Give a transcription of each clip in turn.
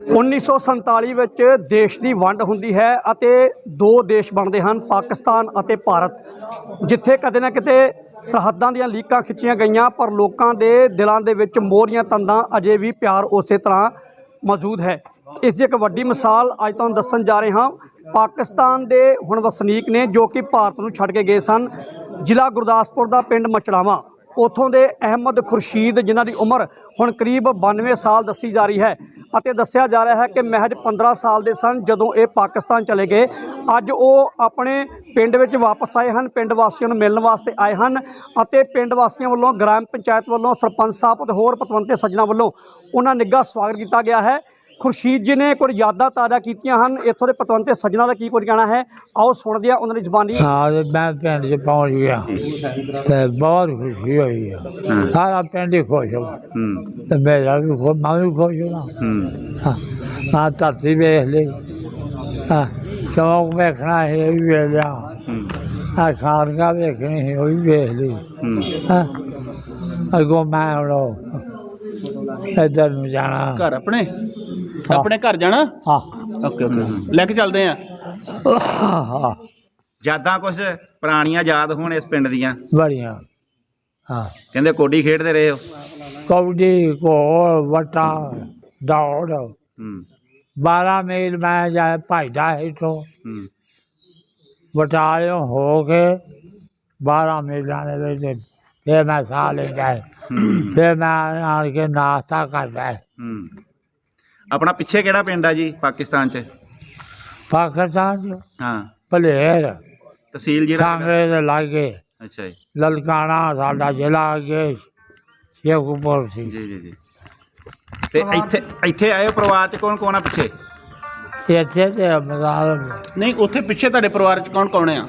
1947 ਵਿੱਚ ਦੇਸ਼ ਦੀ ਵੰਡ ਹੁੰਦੀ ਹੈ ਅਤੇ ਦੋ ਦੇਸ਼ ਬਣਦੇ ਹਨ, ਪਾਕਿਸਤਾਨ ਅਤੇ ਭਾਰਤ, ਜਿੱਥੇ ਕਦੇ ਨਾ ਕਿਤੇ ਸਰਹੱਦਾਂ ਦੀਆਂ ਲੀਕਾਂ ਖਿੱਚੀਆਂ ਗਈਆਂ, ਪਰ ਲੋਕਾਂ ਦੇ ਦਿਲਾਂ ਦੇ ਵਿੱਚ ਮੋਹਰੀਆਂ ਤੰਦਾਂ ਅਜੇ ਵੀ ਪਿਆਰ ਉਸੇ ਤਰ੍ਹਾਂ ਮੌਜੂਦ ਹੈ। ਇਸ ਦੀ ਇੱਕ ਵੱਡੀ ਮਿਸਾਲ ਅੱਜ ਤੁਹਾਨੂੰ ਦੱਸਣ ਜਾ ਰਹੇ ਹਾਂ। ਪਾਕਿਸਤਾਨ ਦੇ ਹੁਣ ਵਸਨੀਕ ਨੇ ਜੋ ਕਿ ਭਾਰਤ ਨੂੰ ਛੱਡ ਕੇ ਗਏ ਸਨ। ਜ਼ਿਲ੍ਹਾ ਗੁਰਦਾਸਪੁਰ ਦਾ ਪਿੰਡ ਮਚਲਾਵਾਂ। ਉਥੋਂ ਦੇ ਅਹਿਮਦ ਖੁਰਸ਼ੀਦ, ਜਿਨ੍ਹਾਂ ਦੀ ਉਮਰ ਹੁਣ ਕਰੀਬ 92 ਸਾਲ ਦੱਸੀ ਜਾ ਰਹੀ ਹੈ। ਅਤੇ ਦੱਸਿਆ ਜਾ ਰਿਹਾ ਹੈ ਕਿ ਮਹਿਜ 15 ਸਾਲ ਦੇ ਸਨ ਜਦੋਂ ਇਹ ਪਾਕਿਸਤਾਨ ਚਲੇ ਗਏ। ਅੱਜ ਉਹ ਆਪਣੇ ਪਿੰਡ ਵਿੱਚ ਵਾਪਸ ਆਏ ਹਨ, ਪਿੰਡ ਵਾਸੀਆਂ ਨੂੰ ਮਿਲਣ ਵਾਸਤੇ ਆਏ ਹਨ ਅਤੇ ਪਿੰਡ ਵਾਸੀਆਂ ਵੱਲੋਂ, ਗ੍ਰਾਮ ਪੰਚਾਇਤ ਵੱਲੋਂ, ਸਰਪੰਚ ਸਾਹਿਬ ਅਤੇ ਹੋਰ ਪਤਵੰਤੇ ਸੱਜਣਾ ਵੱਲੋਂ ਉਹਨਾਂ ਨਿੱਘਾ ਸਵਾਗਤ ਕੀਤਾ ਗਿਆ ਹੈ। ਖੁਰਸ਼ੀਦ ਜੀ ਨੇ ਕੁਝ ਯਾਦਾਂ ਤਾਜ਼ਾ ਕੀਤੀਆਂ ਹਨ। ਇੱਥੋਂ ਦੇ ਪਤਵੰਤੇ ਸੱਜਣਾ ਦਾ ਕੀ ਕੁਝ ਕਹਿਣਾ ਹੈ? ਆਓ ਸੁਣਦੇ ਹਾਂ ਉਹਨਾਂ ਦੀ ਜ਼ੁਬਾਨੀ। ਹਾਂ ਤੇ ਮੈਂ ਪਿੰਡ 'ਚ ਪਹੁੰਚ ਗਿਆ। ਤੇ ਬਹੁਤ ਖੁਸ਼ੀ ਹੋਈ ਆ। ਸਾਰਾ ਪਿੰਡ ਹੀ ਖੁਸ਼ ਹੋ ਹੂੰ। ਤੇ ਮੇਰਾ ਵੀ ਖੁਸ਼ ਮੈਂ ਵੀ ਖੁਸ਼ ਹਾਂ। ਹੂੰ ਹਾਂ ਧਰਤੀ ਵੇਖ ਲਈ। ਹਾਂ ਚੌਕ ਵੇਖਣਾ ਹੈ ਇਹ ਵੀ ਵੇਖ ਲਿਆ। ਹੂੰ। ਆ ਖਾਨਗਾ ਵੇਖਣੀ ਹੈ ਉਹ ਵੀ ਵੇਖ ਲਈ। ਹੂੰ। ਹਾਂ ਅਗੋ ਮੈਂ ਹੁਣ ਇੱਧਰ ਨੂੰ ਜਾਣਾ। ਘਰ ਆਪਣੇ? ਆਪਣੇ ਘਰ ਜਾਣਾ? ਹਾਂ। Okay okay. ਲੈ ਕੇ ਚੱਲਦੇ ਆ। ਹਾਂ ਯਾਦਾਂ ਕੁਝ ਪੁਰਾਣੀਆਂ ਯਾਦ ਹੋਣ ਇਸ ਪਿੰਡ ਦੀਆਂ। ਬੜੀਆਂ। ਹਾਂ। ਕਹਿੰਦੇ ਕੋਡੀ ਖੇਡਦੇ ਰਹੇ ਹੋ? ਕਬੱਡੀ ਘੋਲ ਵਟਾ ਦੌੜ। ਹੂੰ। 12 ਮੀਲ ਮੈਂ ਜਾ ਭਜਦਾ ਇੱਥੋਂ। ਹੂੰ। ਬਟਾਲਿਓਂ ਹੋ ਕੇ 12 ਮੀਲਾਂ ਦੇ ਵਿੱਚ ਫਿਰ ਮੈਂ ਸਾਹ ਲੈਂਦਾ। ਹੂੰ, ਫਿਰ ਮੈਂ ਆਣ ਕੇ ਨਾਸ਼ਤਾ ਕਰਦਾ ਹੈ। ਆਪਣਾ ਪਿੱਛੇ ਕਿਹੜਾ ਪਿੰਡ ਆ ਜੀ ਪਾਕਿਸਤਾਨ ਚ? ਪਾਕਿਸਤਾਨ ਚ? ਹਾਂ। ਭਲੇਰ ਤਹਿਸੀਲ ਜਿਹੜਾ ਸਾਂਗਰੇ ਦੇ ਲਾਗੇ। ਅੱਛਾ ਜੀ। ਲਲਕਾਣਾ ਸਾਡਾ ਜ਼ਿਲ੍ਹਾ ਅੱਗੇ ਸ਼ੇਖੂਪੁਰ ਸੀ। ਜੀ ਜੀ ਜੀ। ਤੇ ਇੱਥੇ ਇੱਥੇ ਆਏ ਹੋ ਪਰਿਵਾਰ ਚ ਕੌਣ ਕੌਣ ਆ ਪਿੱਛੇ? ਇੱਥੇ ਤੇ ਮਜ਼ਾਲ ਨਹੀਂ ਉੱਥੇ ਪਿੱਛੇ ਤੁਹਾਡੇ ਪਰਿਵਾਰ ਚ ਕੌਣ ਕੌਣ ਆ?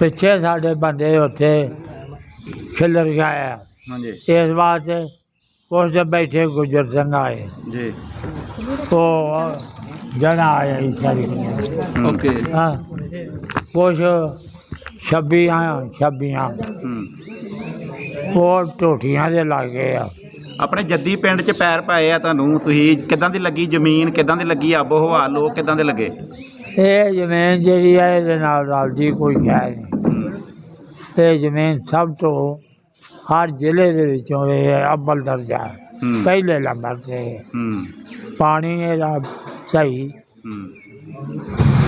ਪਿੱਛੇ ਸਾਡੇ ਬੰਦੇ ਉੱਥੇ ਖਿਲਰ ਗਿਆ ਹਾਂਜੀ। ਇਸ ਵਾਸਤੇ ਉਸ ਦੇ ਬੈਠੇ ਗੁਜਰ ਸਿੰਘ ਆਏ ਜੀ ਉਹ ਜਣਾ ਆਇਆ ਇਸ ਸਾਰੀ ਓਕੇ ਹਾਂ ਕੁਛ ਛੱਬੀਆਂ ਛੱਬੀਆਂ ਉਹ ਟੋਟੀਆਂ ਦੇ ਲਾਗੇ ਆ ਆਪਣੇ ਜੱਦੀ ਪਿੰਡ ਚ ਪੈਰ ਪਾਏ ਆ ਤੁਹਾਨੂੰ। ਤੁਸੀਂ ਕਿਦਾਂ ਦੀ ਲੱਗੀ ਜ਼ਮੀਨ? ਕਿਦਾਂ ਦੀ ਲੱਗੀ ਆਬੋ ਹਵਾ? ਲੋਕ ਕਿਦਾਂ ਦੇ ਲੱਗੇ? ਇਹ ਜ਼ਮੀਨ ਜਿਹੜੀ ਹੈ ਇਹਦੇ ਨਾਲ ਰਲਦੀ ਕੋਈ ਹੈ ਨਹੀਂ। ਇਹ ਜ਼ਮੀਨ ਸਭ ਤੋਂ ਹਰ ਜ਼ਿਲ੍ਹੇ ਦੇ ਵਿੱਚੋਂ ਇਹ ਅੱਵਲ ਦਰਜਾ ਹੈ। ਹੂੰ। ਪਹਿਲੇ ਨੰਬਰ ਤੇ। ਹੂੰ। ਪਾਣੀ ਇਹਦਾ ਸਹੀ। ਹੂੰ।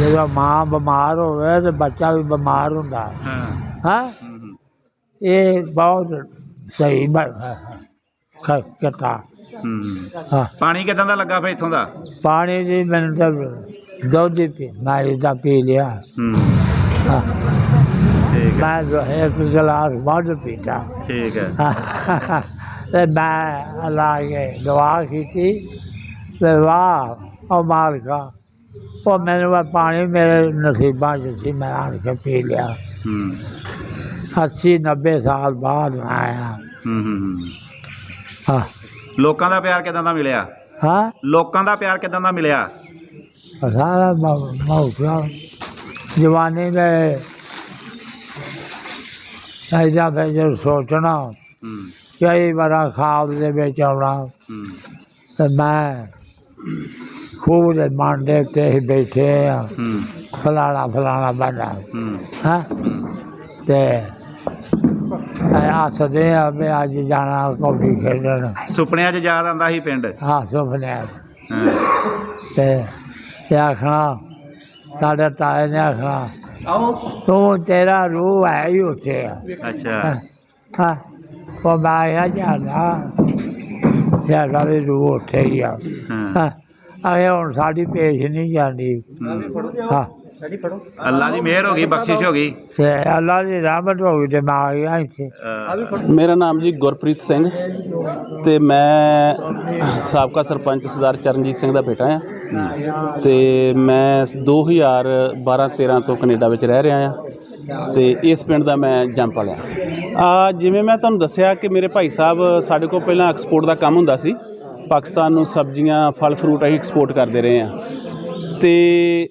ਜਦੋਂ ਮਾਂ ਬਿਮਾਰ ਹੋਵੇ ਤੇ ਬੱਚਾ ਵੀ ਬਿਮਾਰ ਹੁੰਦਾ। ਹੈ। ਹਾਂ? ਹਾਂ ਹੂੰ, ਹੂੰ ਇਹ ਬਹੁਤ ਸਹੀ ਕਤਾ। ਹੂੰ ਹਾਂ। ਪਾਣੀ ਕਿਦਾਂ ਦਾ ਲੱਗਾ ਫੇ ਇੱਥੋਂ ਦਾ? ਪਾਣੀ ਦੀ ਮੈਨੂੰ ਤਾਂ ਦੁੱਧ ਹੀ ਪੀ ਮੈਂ ਇਹਦਾ ਪੀ ਲਿਆ। ਹੈ। ਮੈਂ ਜੋ ਹੈ ਇੱਕ ਗਲਾਸ ਵੱਧ ਪੀਤਾ। ਠੀਕ ਹੈ। ਤੇ ਮੈਂ ਲਾਗੇ ਦੁਆ ਕੀਤੀ। ਤੇ ਵਾਹ ਉਹ ਮਾਲਕਾ ਉਹ ਮੈਨੂੰ ਇਹ ਪਾਣੀ ਮੇਰੇ ਨਸੀਬਾਂ 'ਚ ਸੀ ਮੈਂ ਆਣ ਕੇ ਪੀ ਲਿਆ। ਹੂੰ। 80 90 ਸਾਲ ਬਾਅਦ ਆਇਆ। ਹੂੰ ਹੂੰ, ਹੂੰ। ਹਾਂ। ਲੋਕਾਂ ਦਾ ਪਿਆਰ ਕਿਦਾਂ ਦਾ ਮਿਲਿਆ? ਹਾਂ? ਲੋਕਾਂ ਦਾ ਪਿਆਰ ਕਿਦਾਂ ਦਾ ਮਿਲਿਆ? ਸਾਰਾ ਮੌਕਾ ਜਵਾਨੀ ਦੇ ਐਜਾ ਫਿਰ ਸੋਚਣਾ ਹੂੰ। ਕਈ ਵਾਰ ਖਾਬ ਦੇ ਵਿੱਚ ਆਉਣਾ। ਹੂੰ। ਤੇ ਮੈਂ ਖੂਹ ਦੇ ਮਾਂਡੇ ਤੇ ਹੀ ਬੈਠੇ ਆ। ਹੂੰ। ਫਲਾਣਾ ਫਲਾਣਾ ਬਣਾ ਹੂੰ। ਹਾਂ? ਤੇ ਆਸਦੇ ਆ ਵੀ ਅੱਜ ਜਾਣਾ ਕੌਡੀ ਖੇਡਣ। ਸੁਪਨਿਆਂ 'ਚ ਯਾਦ ਆਉਂਦਾ ਸੀ ਪਿੰਡ? ਹਾਂ ਸੁਪਨੇ। ਹਾਂ। ਤੇ ਇਹ ਆਖਣਾ ਸਾਡੇ ਤਾਏ ਨੇ ਆਖਣਾ ਆਓ। ਤੂੰ ਤੇਰਾ ਰੂਹ ਹੈ ਹੀ ਉੱਥੇ। ਆ ਅੱਛਾ। ਹਾਂ, ਹਾਂ। ਉਹ ਬਾਇਆ ਜਾਂਦਾ। ਸਾਡਾ ਵੀ ਰੂਹ ਉੱਥੇ ਹੀ ਆ। ਹਾਂ। ਹਾਂ। ਅਗੇ ਹੁਣ ਸਾਡੀ ਪੇਸ਼ ਨਹੀਂ ਜਾਂਦੀ। ਹੂੰ। ਹਾਂ। ਅੱਲਾ ਦੀ ਮਿਹਰ ਹੋ ਗਈ ਬਖਸ਼ਿਸ਼ ਹੋ ਗਈ। ਤੇ ਅੱਲਾ ਦੀ ਰਹਿਮਤ ਹੋ ਗਈ ਤੇ ਮੈਂ ਆ ਗਿਆ ਇੱਥੇ। ਅਹ, ਮੇਰਾ ਨਾਮ ਜੀ ਗੁਰਪ੍ਰੀਤ ਸਿੰਘ ਤੇ ਮੈਂ ਸਾਬਕਾ ਸਰਪੰਚ ਸਰਦਾਰ ਚਰਨਜੀਤ ਸਿੰਘ ਦਾ ਬੇਟਾ ਆ ਤੇ ਮੈਂ 2012-13 ਤੋਂ ਕੈਨੇਡਾ ਵਿੱਚ ਰਹਿ ਰਿਹਾ ਆ ਤੇ ਇਸ ਪਿੰਡ ਦਾ ਮੈਂ ਜੰਮ ਪਲਿਆ ਆ ਜਿਵੇਂ ਮੈਂ ਤੁਹਾਨੂੰ ਦੱਸਿਆ ਕਿ ਮੇਰੇ ਭਾਈ ਸਾਹਿਬ ਸਾਡੇ ਕੋਲ ਪਹਿਲਾਂ ਐਕਸਪੋਰਟ ਦਾ ਕੰਮ ਹੁੰਦਾ ਸੀ। ਪਾਕਿਸਤਾਨ ਨੂੰ ਸਬਜ਼ੀਆਂ, ਫਲ ਫਰੂਟ ਅਸੀਂ ਐਕਸਪੋਰਟ ਕਰਦੇ ਰਹੇ ਆ ਤੇ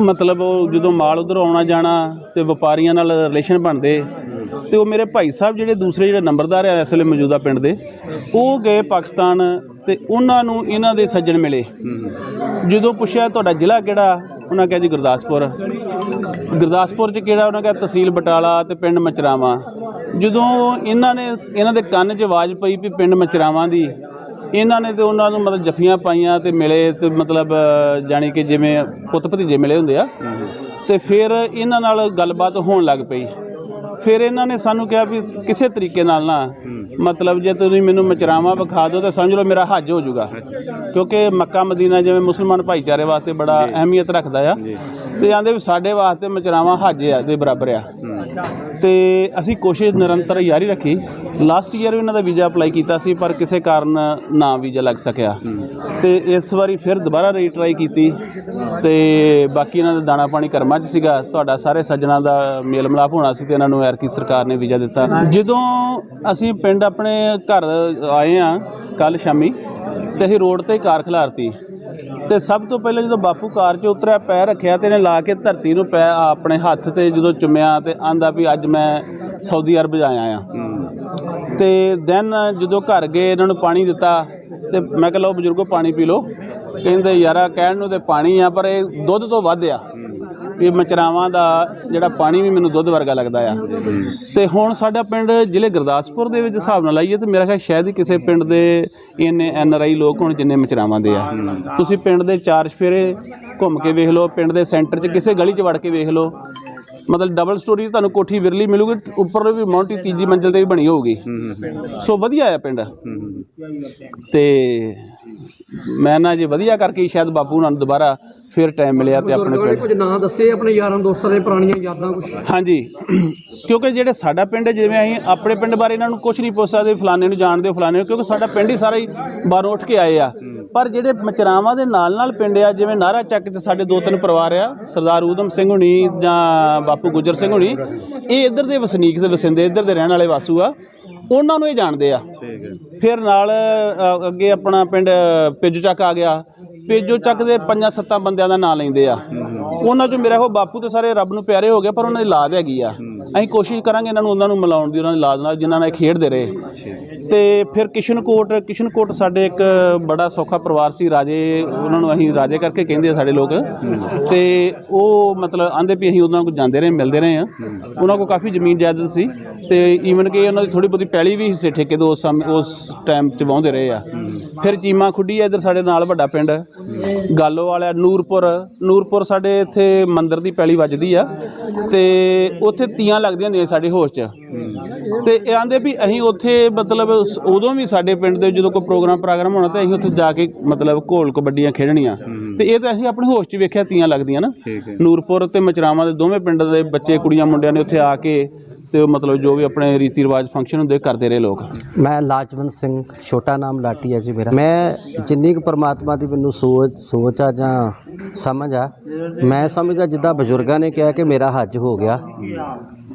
ਮਤਲਬ ਉਹ ਜਦੋਂ ਮਾਲ ਉਧਰ ਆਉਣਾ ਜਾਣਾ ਤੇ ਵਪਾਰੀਆਂ ਨਾਲ ਰਿਲੇਸ਼ਨ ਬਣਦੇ ਤੇ ਉਹ ਮੇਰੇ ਭਾਈ ਸਾਹਿਬ ਜਿਹੜੇ ਦੂਸਰੇ ਜਿਹੜੇ ਨੰਬਰਦਾਰ ਆ ਇਸ ਵੇਲੇ ਮੌਜੂਦਾ ਪਿੰਡ ਦੇ, ਉਹ ਗਏ ਪਾਕਿਸਤਾਨ ਤੇ ਉਹਨਾਂ ਨੂੰ ਇਹਨਾਂ ਦੇ ਸੱਜਣ ਮਿਲੇ। ਜਦੋਂ ਪੁੱਛਿਆ ਤੁਹਾਡਾ ਜ਼ਿਲ੍ਹਾ ਕਿਹੜਾ, ਉਹਨਾਂ ਕਿਹਾ ਜੀ ਗੁਰਦਾਸਪੁਰ। ਗੁਰਦਾਸਪੁਰ ਚ ਕਿਹੜਾ? ਉਹਨਾਂ ਕਿਹਾ ਤਹਿਸੀਲ ਬਟਾਲਾ ਤੇ ਪਿੰਡ ਮਚਰਾਵਾਂ। ਜਦੋਂ ਇਹਨਾਂ ਨੇ, ਇਹਨਾਂ ਦੇ ਕੰਨ 'ਚ ਆਵਾਜ਼ ਪਈ ਵੀ ਪਿੰਡ ਮਚਰਾਵਾਂ ਦੀ, ਇਹਨਾਂ ਨੇ ਤੇ ਉਹਨਾਂ ਨੂੰ ਮਤਲਬ ਜੱਫੀਆਂ ਪਾਈਆਂ ਤੇ ਮਿਲੇ ਤੇ ਮਤਲਬ, ਜਾਣੀ ਕਿ ਜਿਵੇਂ ਪੁੱਤ ਭਤੀਜੇ ਮਿਲੇ ਹੁੰਦੇ ਆ। ਤੇ ਫਿਰ ਇਹਨਾਂ ਨਾਲ ਗੱਲਬਾਤ ਹੋਣ ਲੱਗ ਪਈ। ਫਿਰ ਇਹਨਾਂ ਨੇ ਸਾਨੂੰ ਕਿਹਾ ਵੀ ਕਿਸੇ ਤਰੀਕੇ ਨਾਲ ਨਾ ਮਤਲਬ ਜੇ ਤੁਸੀਂ ਮੈਨੂੰ ਮਚਰਾਵਾਂ ਵਿਖਾ ਦਿਓ ਤਾਂ ਸਮਝ ਲਓ ਮੇਰਾ ਹੱਜ ਹੋ ਜਾਊਗਾ। ਕਿਉਂਕਿ ਮੱਕਾ ਮਦੀਨਾ ਜਿਵੇਂ ਮੁਸਲਮਾਨ ਭਾਈਚਾਰੇ ਵਾਸਤੇ ਬੜਾ ਅਹਿਮੀਅਤ ਰੱਖਦਾ ਆ। ਤੇ ਆਂਦੇ ਵੀ ਸਾਡੇ ਵਾਸਤੇ ਮਚਰਾਵਾਂ ਹੱਜ ਆ ਦੇ ਬਰਾਬਰ ਆ। ਤੇ ਅਸੀਂ ਕੋਸ਼ਿਸ਼ ਨਿਰੰਤਰ ਜਾਰੀ ਰੱਖੀ। ਲਾਸਟ ਈਅਰ ਵੀ ਇਹਨਾਂ ਦਾ ਵੀਜ਼ਾ ਅਪਲਾਈ ਕੀਤਾ ਸੀ, ਪਰ ਕਿਸੇ ਕਾਰਨ ਨਾ ਵੀਜ਼ਾ ਲੱਗ ਸਕਿਆ। ਤੇ ਇਸ ਵਾਰੀ ਫਿਰ ਦੁਬਾਰਾ ਰੀਟਰਾਈ ਕੀਤੀ। ਤੇ ਬਾਕੀ ਇਹਨਾਂ ਦਾ ਦਾਣਾ ਪਾਣੀ ਕਰਮਾਂ 'ਚ ਸੀਗਾ। ਤੁਹਾਡਾ ਸਾਰੇ ਸੱਜਣਾ ਦਾ ਮੇਲ ਮਿਲਾਪ ਹੋਣਾ ਸੀ ਤੇ ਇਹਨਾਂ ਨੂੰ ਐਰਕੀ ਸਰਕਾਰ ਨੇ ਵੀਜ਼ਾ ਦਿੱਤਾ। ਜਦੋਂ ਅਸੀਂ ਪਿੰਡ ਆਪਣੇ ਘਰ ਆਏ ਆ ਕੱਲ ਸ਼ਾਮੀ, ਤੇ ਅਸੀਂ ਰੋਡ ਤੇ ਕਾਰ ਖਿਲਾਰਤੀ। ਤੇ ਸਭ ਤੋਂ ਪਹਿਲਾਂ ਜਦੋਂ ਬਾਪੂ ਕਾਰ 'ਚ ਉਤਰਿਆ, ਪੈਰ ਰੱਖਿਆ ਤੇ ਇਹਨੇ ਲਾ ਕੇ ਧਰਤੀ ਨੂੰ ਪੈ ਆਪਣੇ ਹੱਥ ਤੇ ਜਦੋਂ ਚੁੰਮਿਆ ਤੇ ਆਂਦਾ ਵੀ ਅੱਜ ਮੈਂ ਸਾਊਦੀ ਅਰਬ ਜਾਇਆ ਆ ਤੇ ਦੈਨ ਜਦੋਂ ਘਰ ਗਏ, ਇਹਨਾਂ ਨੂੰ ਪਾਣੀ ਦਿੱਤਾ ਤੇ ਮੈਂ ਕਿਹਾ, ਲਓ ਬਜ਼ੁਰਗੋ, ਪਾਣੀ ਪੀ ਲਓ। ਕਹਿੰਦੇ, ਯਾਰਾ, ਕਹਿਣ ਨੂੰ ਤੇ ਪਾਣੀ ਆ, ਪਰ ਇਹ ਦੁੱਧ ਤੋਂ ਵੱਧ ਆ। ਇਹ ਮਚਰਾਵਾਂ ਦਾ ਜਿਹੜਾ ਪਾਣੀ ਵੀ ਮੈਨੂੰ ਦੁੱਧ ਵਰਗਾ ਲੱਗਦਾ ਆ। ਤੇ ਹੁਣ ਸਾਡਾ ਪਿੰਡ ਜ਼ਿਲ੍ਹੇ ਗੁਰਦਾਸਪੁਰ ਦੇ ਵਿੱਚ ਹਿਸਾਬ ਨਾਲ ਲਾਈਏ ਤੇ ਮੇਰਾ ਖਿਆਲ ਸ਼ਾਇਦ ਹੀ ਕਿਸੇ ਪਿੰਡ ਦੇ ਇੰਨੇ ਐਨ ਆਰ ਆਈ ਲੋਕ ਹੋਣ ਜਿੰਨੇ ਮਚਰਾਵਾਂ ਦੇ ਆ। ਤੁਸੀਂ ਪਿੰਡ ਦੇ ਚਾਰ ਸਫੇਰੇ ਘੁੰਮ ਕੇ ਵੇਖ ਲਓ ਪਿੰਡ ਦੇ ਸੈਂਟਰ 'ਚ ਕਿਸੇ ਗਲੀ 'ਚ ਵੜ ਕੇ ਵੇਖ ਲਓ। ਮਤਲਬ ਡਬਲ ਸਟੋਰੀ ਤੁਹਾਨੂੰ ਕੋਠੀ ਵਿਰਲੀ ਮਿਲੂਗੀ ਉੱਪਰ ਵੀ ਮੌਂਟੀ ਤੀਜੀ ਮੰਜ਼ਿਲ ਤੇ ਵੀ ਬਣੀ ਹੋਊਗੀ। ਸੋ ਵਧੀਆ ਆ ਪਿੰਡ। ਤੇ ਮੈਂ ਨਾ ਜੇ ਵਧੀਆ ਕਰਕੇ ਸ਼ਾਇਦ ਬਾਪੂ ਨਾਲ ਦੁਬਾਰਾ ਫਿਰ ਟਾਈਮ ਮਿਲਿਆ ਤੇ ਆਪਣੇ ਪਿੰਡ। ਕੁਝ ਨਾਂ ਦੱਸੇ ਆਪਣੇ ਯਾਰਾਂ ਦੋਸਤਾਂ ਦੇ ਪੁਰਾਣੀਆਂ ਯਾਦਾਂ ਕੁਝ ਹਾਂਜੀ। ਕਿਉਂਕਿ ਜਿਹੜੇ ਸਾਡਾ ਪਿੰਡ ਜਿਵੇਂ ਅਸੀਂ ਆਪਣੇ ਪਿੰਡ ਬਾਰੇ ਇਹਨਾਂ ਨੂੰ ਕੁਝ ਨਹੀਂ ਪੁੱਛ ਸਕਦੇ ਫਲਾਣੇ ਨੂੰ ਜਾਣਦੇ ਹੋ ਫਲਾਣੇ ਨੂੰ ਕਿਉਂਕਿ ਸਾਡਾ ਪਿੰਡ ਹੀ ਸਾਰਾ ਹੀ ਬਾਹਰੋਂ ਉੱਠ ਕੇ ਆਏ ਆ। ਪਰ ਜਿਹੜੇ ਮਚਰਾਵਾਂ ਦੇ ਨਾਲ ਨਾਲ ਪਿੰਡ ਆ ਜਿਵੇਂ ਨਾਰਾ ਚੱਕ 'ਚ ਸਾਡੇ ਦੋ ਤਿੰਨ ਪਰਿਵਾਰ ਆ ਸਰਦਾਰ ਊਧਮ ਸਿੰਘ ਹੁਣੀ ਜਾਂ ਬਾਪੂ ਗੁੱਜਰ ਸਿੰਘ ਹੁਣੀ ਇਹ ਇੱਧਰ ਦੇ ਵਸਨੀਕ ਦੇ ਵਸਿੰਦੇ ਇੱਧਰ ਦੇ ਰਹਿਣ ਵਾਲੇ ਵਾਸੂ ਆ। ਉਹਨਾਂ ਨੂੰ ਇਹ ਜਾਣਦੇ ਆ। ਫਿਰ ਨਾਲ ਅ, ਅੱਗੇ ਆਪਣਾ ਪਿੰਡ ਪੇਜੂ ਚੱਕ ਆ ਗਿਆ। ਪੇਜੋ ਚੱਕ ਦੇ ਪੰਜਾਂ ਸੱਤਾਂ ਬੰਦਿਆਂ ਦਾ ਨਾਂ ਲੈਂਦੇ ਆ। ਉਹਨਾਂ ਚੋਂ ਮੇਰਾ ਉਹ ਬਾਪੂ ਤੇ ਸਾਰੇ ਰੱਬ ਨੂੰ ਪਿਆਰੇ ਹੋ ਗਏ ਪਰ ਉਹਨਾਂ ਦੀ ਲਾਦ ਹੈਗੀ ਆ। ਅਸੀਂ ਕੋਸ਼ਿਸ਼ ਕਰਾਂਗੇ ਇਹਨਾਂ ਨੂੰ ਉਹਨਾਂ ਨੂੰ ਮਿਲਾਉਣ ਦੀ ਉਹਨਾਂ ਦੀ ਲਾਦ ਨਾਲ ਜਿਨ੍ਹਾਂ ਨਾਲ ਇਹ ਖੇਡਦੇ ਰਹੇ। ਤੇ ਫਿਰ ਕਿਸ਼ਨਕੋਟ ਕਿਸ਼ਨਕੋਟ ਸਾਡੇ ਇੱਕ ਬੜਾ ਸੌਖਾ ਪਰਿਵਾਰ ਸੀ, ਰਾਜੇ, ਉਹਨਾਂ ਨੂੰ ਅਸੀਂ ਰਾਜੇ ਕਰਕੇ ਕਹਿੰਦੇ ਆ ਸਾਡੇ ਲੋਕ। ਤੇ ਉਹ ਮਤਲਬ ਆਂਦੇ ਵੀ ਅਸੀਂ ਉਹਨਾਂ ਕੋਲ ਜਾਂਦੇ ਰਹੇ, ਮਿਲਦੇ ਰਹੇ ਆ। ਉਹਨਾਂ ਕੋਲ ਕਾਫੀ ਜ਼ਮੀਨ ਜਾਇਦਾਦ ਸੀ ਤੇ ਈਵਨ ਕਿ ਉਹਨਾਂ ਦੀ ਥੋੜੀ ਬਹੁਤੀ ਪੈਲੀ ਵੀ ਹਿੱਸੇ ਠੇਕੇ ਦੇ ਉਸ ਸਮੇਂ, ਉਸ ਟਾਈਮ ਚ ਵਾਹੁੰਦੇ ਰਹੇ ਆ। ਫਿਰ ਚੀਮਾ ਖੁੱਡੀ ਇੱਧਰ ਸਾਡੇ ਨਾਲ ਵੱਡਾ ਪਿੰਡ ਗਾਲੋ ਵਾਲਾ ਨੂਰਪੁਰ ਨੂਰਪੁਰ ਸਾਡੇ ਇੱਥੇ ਮੰਦਿਰ ਦੀ ਪੈਲੀ ਵੱਜਦੀ ਆ ਤੇ ਉੱਥੇ ਤੀਆਂ ਲੱਗਦੀਆਂ ਹੁੰਦੀਆਂ ਸਾਡੀ ਹੋਸ਼ 'ਚ। ਤੇ ਇਹ ਆਂਦੇ ਵੀ ਅਸੀਂ ਉੱਥੇ ਮਤਲਬ ਉਦੋਂ ਵੀ ਸਾਡੇ ਪਿੰਡ ਦੇ ਜਦੋਂ ਕੋਈ ਪ੍ਰੋਗਰਾਮ ਪ੍ਰੋਗਰਾਮ ਹੋਣਾ ਤੇ ਅਸੀਂ ਉੱਥੇ ਜਾ ਕੇ ਮਤਲਬ ਘੋਲ ਕਬੱਡੀਆਂ ਖੇਡਣੀਆਂ। ਤੇ ਇਹ ਤਾਂ ਅਸੀਂ ਆਪਣੇ ਹੋਸ਼ 'ਚ ਵੇਖਿਆ ਤੀਆਂ ਲੱਗਦੀਆਂ ਨਾ। ਨੂਰਪੁਰ ਤੇ ਮਚਰਾਵਾਂ ਦੇ ਦੋਵੇਂ ਪਿੰਡ ਦੇ ਬੱਚੇ ਕੁੜੀਆਂ ਮੁੰਡਿਆਂ ਨੇ ਉੱਥੇ ਆ ਕੇ ਤੇ ਮਤਲਬ ਜੋ ਵੀ ਆਪਣੇ ਰੀਤੀ ਰਿਵਾਜ ਫੰਕਸ਼ਨ ਹੁੰਦੇ, ਕਰਦੇ ਰਹੇ ਲੋਕ। ਮੈਂ ਲਾਜਵੰਤ ਸਿੰਘ, ਛੋਟਾ ਨਾਮ ਲਾਟੀ ਹੈ ਜੀ ਮੇਰਾ। ਮੈਂ ਜਿੰਨੀ ਕੁ ਪਰਮਾਤਮਾ ਦੀ ਮੈਨੂੰ ਸੋਚ ਸੋਚ ਆ ਜਾਂ ਸਮਝ ਆ, ਮੈਂ ਸਮਝਦਾ ਜਿੱਦਾਂ ਬਜ਼ੁਰਗਾਂ ਨੇ ਕਿਹਾ ਕਿ ਮੇਰਾ ਹੱਜ ਹੋ ਗਿਆ।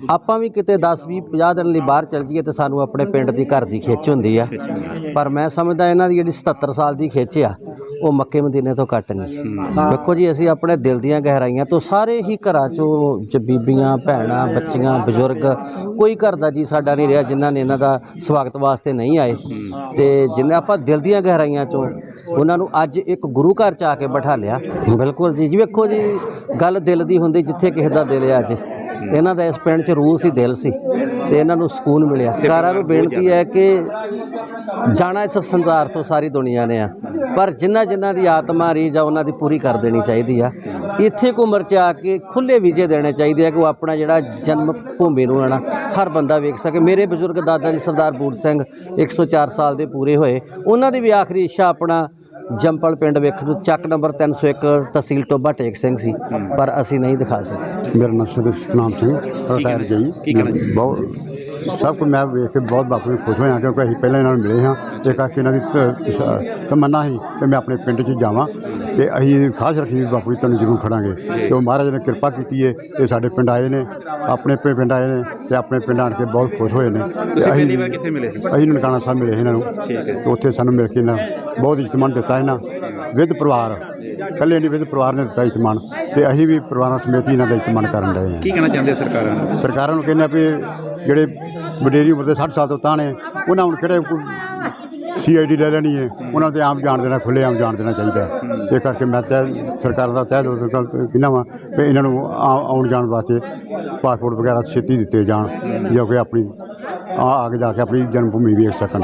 ਆਪਾਂ ਵੀ ਕਿਤੇ 10 20 50 ਦਿਨ ਲਈ ਬਾਹਰ ਚੱਲ ਜਾਈਏ ਤੇ ਸਾਨੂੰ ਆਪਣੇ ਪਿੰਡ ਦੀ ਘਰ ਦੀ ਖਿੱਚ ਹੁੰਦੀ ਆ। ਪਰ ਮੈਂ ਸਮਝਦਾ ਇਹਨਾਂ ਦੀ ਜਿਹੜੀ 77 ਸਾਲ ਦੀ ਖਿੱਚ ਆ ਉਹ ਮੱਕੇ ਮਦੀਨੇ ਤੋਂ ਘੱਟ ਨਹੀਂ। ਵੇਖੋ ਜੀ ਅਸੀਂ ਆਪਣੇ ਦਿਲ ਦੀਆਂ ਗਹਿਰਾਈਆਂ ਤੋਂ ਸਾਰੇ ਹੀ ਘਰਾਂ ਚੋਂ ਬੀਬੀਆਂ ਭੈਣਾਂ ਬੱਚੀਆਂ ਬਜ਼ੁਰਗ ਕੋਈ ਘਰ ਦਾ ਜੀ ਸਾਡਾ ਨਹੀਂ ਰਿਹਾ ਜਿਨ੍ਹਾਂ ਨੇ ਇਹਨਾਂ ਦਾ ਸਵਾਗਤ ਵਾਸਤੇ ਨਹੀਂ ਆਏ। ਤੇ ਜਿੰਨੇ ਆਪਾਂ ਦਿਲ ਦੀਆਂ ਗਹਿਰਾਈਆਂ ਚੋਂ ਉਹਨਾਂ ਨੂੰ ਅੱਜ ਇੱਕ ਗੁਰੂ ਘਰ ਚ ਆ ਕੇ ਬਿਠਾ ਲਿਆ। ਬਿਲਕੁਲ ਜੀ ਜੀ ਵੇਖੋ ਜੀ ਗੱਲ ਦਿਲ ਦੀ ਹੁੰਦੀ ਜਿੱਥੇ ਕਿਸੇ ਦਾ ਦਿਲ ਆ ਅੱਜ ਇਹਨਾਂ ਦਾ ਇਸ ਪਿੰਡ 'ਚ ਰੂਹ ਸੀ ਦਿਲ ਸੀ। ਤੇ ਇਹਨਾਂ ਨੂੰ ਸਕੂਨ ਮਿਲਿਆ। ਸਰਕਾਰਾਂ ਨੂੰ ਬੇਨਤੀ ਹੈ ਕਿ ਜਾਣਾ ਇਸ ਸੰਸਾਰ ਤੋਂ ਸਾਰੀ ਦੁਨੀਆ ਨੇ ਆ। ਪਰ ਜਿਨ੍ਹਾਂ ਜਿਨ੍ਹਾਂ ਦੀ ਆਤਮਾ ਰੀਝ ਆ ਉਹਨਾਂ ਦੀ ਪੂਰੀ ਕਰ ਦੇਣੀ ਚਾਹੀਦੀ ਆ। ਇੱਥੇ ਕੋ ਉਮਰ 'ਚ ਆ ਕੇ ਖੁੱਲੇ ਵੀਜ਼ੇ ਦੇਣੇ ਚਾਹੀਦੇ ਆ ਕਿ ਉਹ ਆਪਣਾ ਜਿਹੜਾ ਜਨਮ ਭੂਮੀ ਨੂੰ ਆਣਾ ਹਰ ਬੰਦਾ ਵੇਖ ਸਕੇ। ਮੇਰੇ ਬਜ਼ੁਰਗ ਦਾਦਾ ਜੀ ਸਰਦਾਰ ਬੂਟ ਸਿੰਘ 104 ਸਾਲ ਦੇ ਪੂਰੇ ਹੋਏ। ਉਹਨਾਂ ਦੀ ਵੀ ਆਖਰੀ ਇੱਛਾ ਆਪਣਾ ਜੰਪਲ ਪਿੰਡ ਵੇਖਣ ਨੂੰ ਚੱਕ ਨੰਬਰ 301 ਤਹਿਸੀਲ ਟੋਬਾ ਟੇਕ ਸਿੰਘ ਸੀ ਪਰ ਅਸੀਂ ਨਹੀਂ ਦਿਖਾ ਸਕੇ। ਮੇਰਾ ਨਾਮ ਸੁਖ ਸਤਨਾਮ ਸਿੰਘ ਰਿਟਾਇਰ ਗਈ ਬਹੁਤ ਸਭ ਕੁਝ ਮੈਂ ਵੇਖ ਕੇ ਬਹੁਤ ਬਾਪੂ ਖੁਸ਼ ਹੋਇਆ ਕਿਉਂਕਿ ਅਸੀਂ ਪਹਿਲਾਂ ਇਹਨਾਂ ਨੂੰ ਮਿਲੇ ਹਾਂ। ਤੇ ਕਰਕੇ ਇਹਨਾਂ ਦੀ ਤ- ਤਮੰਨਾ ਸੀ ਕਿ ਮੈਂ ਆਪਣੇ ਪਿੰਡ 'ਚ ਜਾਵਾਂ। ਤੇ ਅਸੀਂ ਖਾਸ ਰੱਖੀ ਵੀ ਬਾਪੂ ਜੀ ਤੁਹਾਨੂੰ ਜ਼ਰੂਰ ਖੜਾਂਗੇ। ਤੇ ਉਹ ਮਹਾਰਾਜ ਨੇ ਕਿਰਪਾ ਕੀਤੀ ਹੈ ਇਹ ਸਾਡੇ ਪਿੰਡ ਆਏ ਨੇ ਆਪਣੇ ਪਿੰ- ਪਿੰਡ ਆਏ ਨੇ। ਤੇ ਆਪਣੇ ਪਿੰਡ ਆਣ ਕੇ ਬਹੁਤ ਖੁਸ਼ ਹੋਏ ਨੇ। ਤੁਸੀਂ ਪਹਿਲੀ ਵਾਰ ਕਿੱਥੇ ਮਿਲੇ ਸੀ? ਅਸੀਂ ਨਨਕਾਣਾ ਸਾਹਿਬ ਮਿਲੇ ਇਹਨਾਂ ਨੂੰ। ਤੇ ਉੱਥੇ ਸਾਨੂੰ ਮਿਲ ਕੇ ਇਹਨਾਂ ਬਹੁਤ ਇਤਮਾਨ ਦਿੱਤਾ ਇਹਨਾਂ। ਵਿਦ ਪਰਿਵਾਰ ਇਕੱਲੇ ਨਹੀਂ ਵਿਦ ਪਰਿਵਾਰ ਨੇ ਦਿੱਤਾ ਇਤਮਾਨ। ਤੇ ਅਸੀਂ ਵੀ ਪਰਿਵਾਰਾਂ ਸਮੇਤ ਹੀ ਇਹਨਾਂ ਦਾ ਇਤਮਾਨ ਕਰਨ ਰਹੇ ਹਾਂ। ਕੀ ਕਹਿਣਾ ਚਾਹੁੰਦੇ ਸਰਕਾਰਾਂ ਨੂੰ? ਸਰਕਾਰਾਂ ਨੂੰ ਕਹਿੰਦੇ ਆ ਵੀ ਜਿਹੜੇ ਵਡੇਰੀ ਉਮਰ ਦੇ 60 ਸਾਲ ਤੋਂ ਤਾਂ ਨੇ ਉਹਨਾਂ ਹੁਣ ਕਿਹੜੇ ਸੀਆਈਡੀ ਲੈ ਲੈਣੀ ਹੈ ਉਹਨਾਂ ਤੇ ਆਮ ਜਾਣ ਦੇਣਾ ਖੁੱਲੇ ਆਮ ਜਾਣ ਦੇਣਾ ਚਾਹੀਦਾ ਹੈ। ਇਹ ਕਰਕੇ ਮੈਂ ਤਹਿ ਸਰਕਾਰ ਦਾ ਤਹਿ ਦਿਲੋਂ ਸਰਕਾਰ ਕਿੰਨਾ ਵਾ ਵੀ ਇਹਨਾਂ ਨੂੰ ਆ- ਆਉਣ ਜਾਣ ਵਾਸਤੇ ਪਾਸਪੋਰਟ ਵਗੈਰਾ ਛੇਤੀ ਦਿੱਤੇ ਜਾਣ, ਜੋ ਕਿ ਆਪਣੀ ਆ ਆ ਕੇ ਜਾ ਕੇ ਆਪਣੀ ਜਨਮ ਭੂਮੀ ਵੇਖ ਸਕਣ